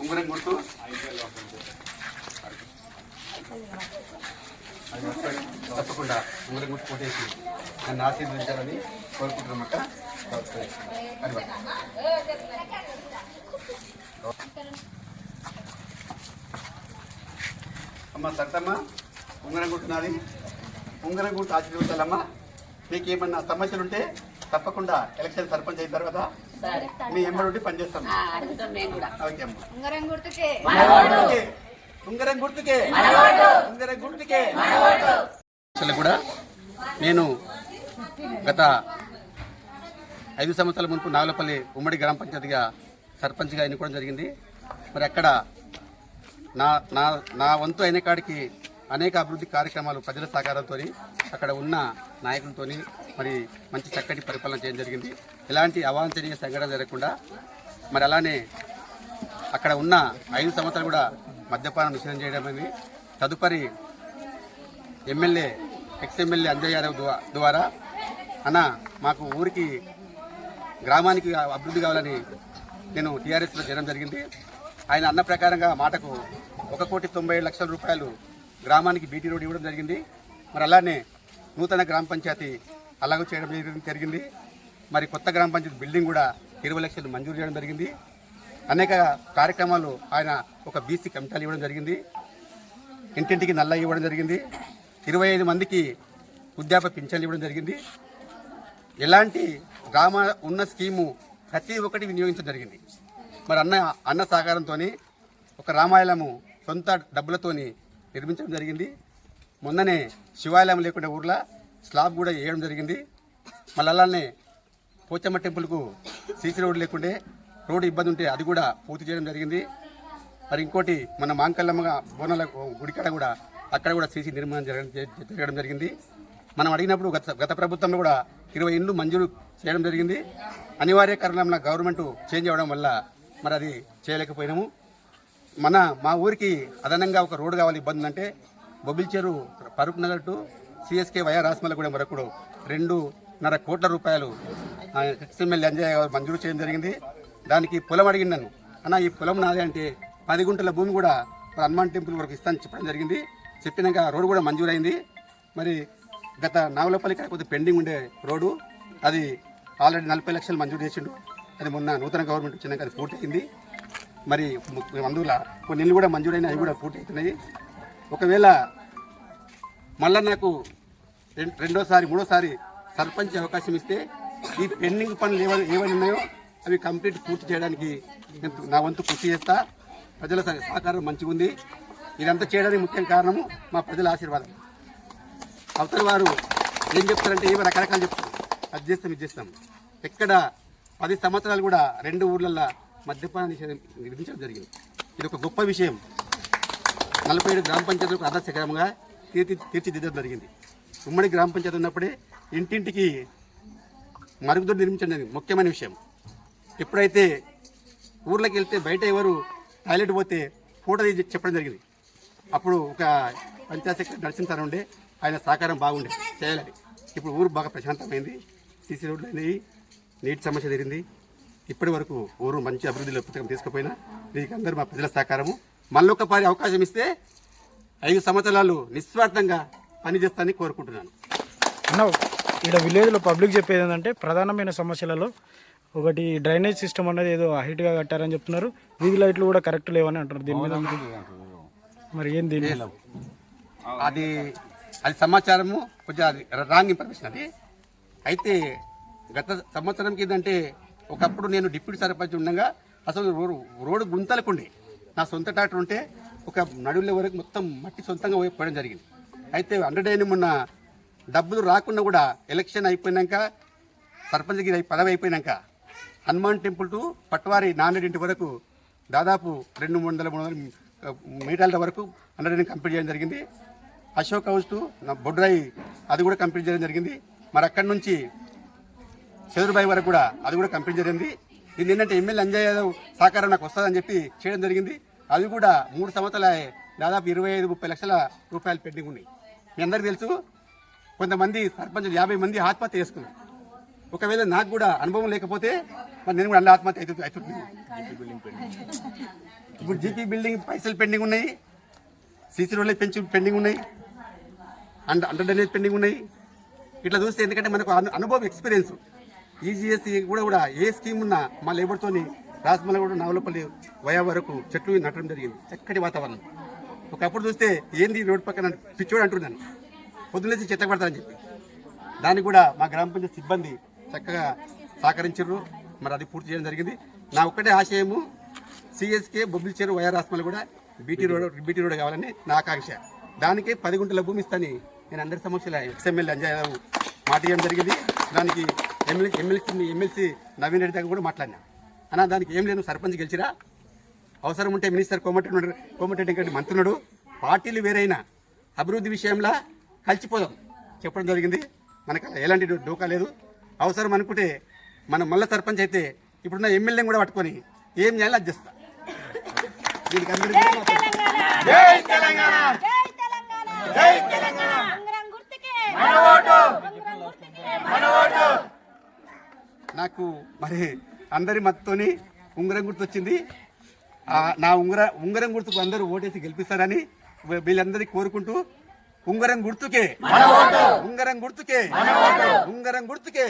ఉంగరం గుర్తు తప్పకుండా ఉంగరం గుర్తు కొట్టేసి నన్ను ఆశీర్వదించాలని కోరుకుంటున్నమాట అమ్మా సత్తమ్మ ఉంగరం గుర్తున్నాది ఉంగరం గుర్తు ఆశీర్వదించాలమ్మా. మీకు ఏమన్నా సమస్యలుంటే తప్పకుండా ఎలక్షన్ సర్పంచ్ అయిన తర్వాత మీ ఎంబడి ఉండి పనిచేస్తాం ఓకే ఉంగరం గుర్తుకే. గుర్తుకే. ఉంగరం గుర్తుకే. ఉంగరం గుర్తుకే. అసలు కూడా నేను గత ఐదు సంవత్సరాల మునుపు నాగలపల్లి ఉమ్మడి గ్రామ పంచాయతీగా సర్పంచ్గా ఎన్నుకోవడం జరిగింది. మరి అక్కడ నా నా నా వంతు అయిన కాడికి అనేక అభివృద్ధి కార్యక్రమాలు ప్రజల సహకారంతో అక్కడ ఉన్న నాయకులతో మరి మంచి చక్కటి పరిపాలన చేయడం జరిగింది. ఎలాంటి అవాంఛనీయ సంఘటన జరగకుండా మరి అలానే అక్కడ ఉన్న ఐదు సంవత్సరాలు కూడా మద్యపానం నిషేధం చేయడం తదుపరి MLA ex MLA Anjay Yadav ద్వారా అన్న మాకు ఊరికి గ్రామానికి అభివృద్ధి కావాలని నేను టీఆర్ఎస్లో చేయడం జరిగింది. ఆయన అన్న ప్రకారంగా మాటకు ఒక కోటి తొంభై లక్షల రూపాయలు గ్రామానికి బీటీ రోడ్ ఇవ్వడం జరిగింది. మరి అలానే నూతన గ్రామ పంచాయతీ అలాగే చేయడం జరిగింది. మరి కొత్త గ్రామ పంచాయతీ బిల్డింగ్ కూడా ఇరవై లక్షలు మంజూరు చేయడం జరిగింది. అనేక కార్యక్రమాలు ఆయన ఒక బీసీ కమిటాలు ఇవ్వడం జరిగింది. ఇంటింటికి నల్ల ఇవ్వడం జరిగింది. ఇరవై ఐదు మందికి వృద్ధాప్య పింఛన్లు ఇవ్వడం జరిగింది. ఎలాంటి గ్రామ ఉన్న స్కీము ప్రతి ఒక్కటి వినియోగించడం జరిగింది. మరి అన్న అన్న సహకారంతో ఒక రామాయణము సొంత డబ్బులతోని నిర్మించడం జరిగింది. మొన్ననే శివాలయం లేకుండా ఊర్లో స్లాబ్ కూడా వేయడం జరిగింది. మళ్ళీ అలానే పోచమ్మ టెంపుల్కు సీసీ రోడ్డు లేకుండే రోడ్డు ఇబ్బంది ఉంటే అది కూడా పూర్తి చేయడం జరిగింది. మరి ఇంకోటి మన మాంకల్లమ్మ బోనాల గుడికాడ కూడా అక్కడ కూడా సీసీ నిర్మాణం జరగడం జరగడం జరిగింది. మనం అడిగినప్పుడు గత గత ప్రభుత్వంలో కూడా ఇరవై ఇండ్లు మంజూరు చేయడం జరిగింది. అనివార్య కారణంలో గవర్నమెంట్ చేంజ్ అవ్వడం వల్ల మరి అది చేయలేకపోయినాము. మన మా ఊరికి అదనంగా ఒక రోడ్డు కావాలి ఇబ్బంది అంటే బొబిల్చేరు చెరు Farooq Nagar to CSK via Rasmalagudem వరకు రెండున్నర కోట్ల రూపాయలు ఆ, ఎక్స్ఎమ్మెల్యే అంజయ్య గారు మంజూరు చేయడం జరిగింది. దానికి పొలం అడిగినాను అన్న ఈ పొలం నాదే అంటే పది గుంటల భూమి కూడా హనుమాన్ టెంపుల్ వరకు ఇస్తాను చెప్పడం జరిగింది. చెప్పినాక రోడ్డు కూడా మంజూరైంది. మరి గత నావలపల్లి కాకపోతే పెండింగ్ ఉండే రోడ్డు అది ఆల్రెడీ నలభై లక్షలు మంజూరు చేసిండు. అది మొన్న నూతన గవర్నమెంట్ వచ్చినాక అది పూర్తయింది. మరి అందువల్ల కొన్ని ఇల్లు కూడా మంజూరైన అవి కూడా పూర్తవుతున్నాయి. ఒకవేళ మళ్ళా నాకు రెండోసారి మూడోసారి సర్పంచ్ అవకాశం ఇస్తే ఈ పెండింగ్ పనులు ఏవైనా ఏమైనా ఉన్నాయో అవి కంప్లీట్ పూర్తి చేయడానికి నా వంతు కృషి చేస్తా. ప్రజల సహ- సహకారం మంచిగా ఉంది. ఇదంతా చేయడానికి ముఖ్యం కారణము మా ప్రజల ఆశీర్వాదం. అవతల వారు ఏం చెప్తారంటే ఏమో రకరకాలు చెప్తారు. అది చేస్తాం ఇది చేస్తాం. ఎక్కడ పది సంవత్సరాలు కూడా రెండు ఊర్లల్లో మద్యపాన నిషేధం విధించడం జరిగింది. ఇది ఒక గొప్ప విషయం. నలభై ఏడు గ్రామ పంచాయతీలకు ఆదర్శకరంగా తీర్చి తీర్చిదిద్దడం జరిగింది. ఉమ్మడి గ్రామ పంచాయతీ ఉన్నప్పుడే ఇంటింటికి మరుగుదొడ్డి నిర్మించడం ముఖ్యమైన విషయం. ఎప్పుడైతే ఊర్లోకి వెళ్తే బయట ఎవరు టాయిలెట్ పోతే ఫోటో తీసి చెప్పడం జరిగింది. అప్పుడు ఒక పంచాయత్ సెక్రటరీ నరసింహ ఉండే ఆయన సహకారం బాగుండే చేయాలని. ఇప్పుడు ఊరు బాగా ప్రశాంతమైంది సీసీ రోడ్లు అనేవి నీటి సమస్య తీరింది. ఇప్పటి వరకు ఊరు మంచి అభివృద్ధిలో పుస్తకం తీసుకుపోయినా దీనికి అందరూ మా ప్రజల సహకారము. మళ్ళొకపారి అవకాశం ఇస్తే ఐదు సంవత్సరాలు నిస్వార్థంగా పనిచేస్తానని కోరుకుంటున్నాను. అన్న ఇక్కడ విలేజ్లో పబ్లిక్ చెప్పేది ఏంటంటే ప్రధానమైన సమస్యలలో ఒకటి డ్రైనేజ్ సిస్టమ్ అనేది ఏదో హైట్గా కట్టారని చెప్తున్నారు. వీధి లైట్లు కూడా కరెక్ట్ లేవని అంటున్నారు. దీని మీద మీరు- ఏం దీని? అది అది సమాచారము కొంచెం అది రాంగ్ ఇన్ఫర్మేషన్ అది. అయితే గత సంవత్సరం కిందంటే ఒకప్పుడు నేను డిప్యూటీ సర్పంచ్ ఉండగా అసలు రోడ్డు రోడ్డు గుంతలకుండే. నా సొంత ట్రాక్టర్ ఉంటే ఒక నడువుల వరకు మొత్తం మట్టి సొంతంగా పోయి- పోయడం జరిగింది. అయితే హండ్రెడ్ అయిన మొన్న డబ్బులు రాకుండా కూడా ఎలక్షన్ అయిపోయినాక సర్పంచ్ గిరి పదవి అయిపోయినాక హనుమాన్ టెంపుల్ టు పట్వారి నాన్నడింటి వరకు దాదాపు రెండు మూడు వందల మూడు వందల మీటర్ల వరకు హండ్రెడ్ కంప్లీట్ చేయడం జరిగింది. అశోక్ హౌస్ టు బొడ్రాయి అది కూడా కంప్లీట్ చేయడం జరిగింది. మరి అక్కడి నుంచి చదురుబాయి వరకు కూడా అది కూడా కంప్లీట్ జరిగింది. దీన్ని ఏంటంటే ఎమ్మెల్యే అంజయ్ యాదవ్ సహకారం నాకు వస్తుందని చెప్పి చేయడం జరిగింది. అది కూడా మూడు సంవత్సరాల దాదాపు ఇరవై ఐదు ముప్పై లక్షల రూపాయలు పెండింగ్ ఉన్నాయి. మీ అందరికీ తెలుసు కొంతమంది సర్పంచులు యాభై మంది ఆత్మహత్య చేసుకున్నారు. ఒకవేళ నాకు కూడా అనుభవం లేకపోతే మరి నేను కూడా అల్ల ఆత్మహత్య అవుతుంది ఇప్పుడు జీపీ బిల్డింగ్ పైసలు పెండింగ్ ఉన్నాయి. సీసీ రోడ్లే పెంచి పెండింగ్ ఉన్నాయి. అండ్ అండర్ డ్రైనేజ్ పెండింగ్ ఉన్నాయి. ఇట్లా చూస్తే ఎందుకంటే మనకు అనుభవం ఎక్స్పీరియన్స్. ఈజీఎస్సీ కూడా కూడా ఏ స్కీమ్ ఉన్నా మా లేబర్తోని రాజమల్ల కూడా నవలపల్లి వయా వరకు చెట్లు నాటడం జరిగింది. చక్కటి వాతావరణం. ఒకప్పుడు చూస్తే ఏంది రోడ్డు పక్కన పిచ్చోడు అంటున్నాను పొద్దున్నేసి చెత్త పెడతానని చెప్పి. దానికి కూడా మా గ్రామ పంచాయతీ సిబ్బంది చక్కగా సహకరించారు మరి అది పూర్తి చేయడం జరిగింది. నా ఒక్కటే ఆశయము సిఎస్కే బొబ్బిలి చెరువు వైఆర్ హాస్పిటల్ కూడా బీటీ రోడ్ బీటీ రోడ్ కావాలని నా ఆకాంక్ష. దానికి పది గుంటల భూమి ఇస్తాని నేను అందరి సమక్షంలో ఎక్స్ఎమ్మెల్యే అంజయ్ మాట ఇవ్వడం జరిగింది. దానికి MLA MLC MLC Naveen Reddy దగ్గర కూడా మాట్లాడినా. అన్న దానికి ఏం లేదు సర్పంచ్ గెలిచిరా? అవసరం ఉంటే మినిస్టర్ కోమటిరెడ్డి కోమటిరెడ్డి వెంకటి మంత్రున్నాడు. పార్టీలు వేరైనా అభివృద్ధి విషయంలో కలిసిపోదాం. చెప్పడం జరిగింది. మనకు అలా ఎలాంటి డోకా లేదు. అవసరం అనుకుంటే మనం మళ్ళీ సర్పంచ్ అయితే ఇప్పుడున్న ఎమ్మెల్యేని కూడా పట్టుకొని ఏం చేయాలో అది చేస్తా. దీనికి అందరికీ జై తెలంగాణ! జై తెలంగాణ ఉంగరం గుర్తుకే ఉంగరం గుర్తుకే నాకు మరి అందరి మద్దతుని ఉంగరం గుర్తు వచ్చింది ఆ, నా ఉంగర ఉంగరం గుర్తుకు అందరూ ఓటేసి గెలిపిస్తారని వీళ్ళందరికీ కోరుకుంటూ ఉంగరం గుర్తుకే. ఉంగరం గుర్తుకే. ఉంగరం గుర్తుకే.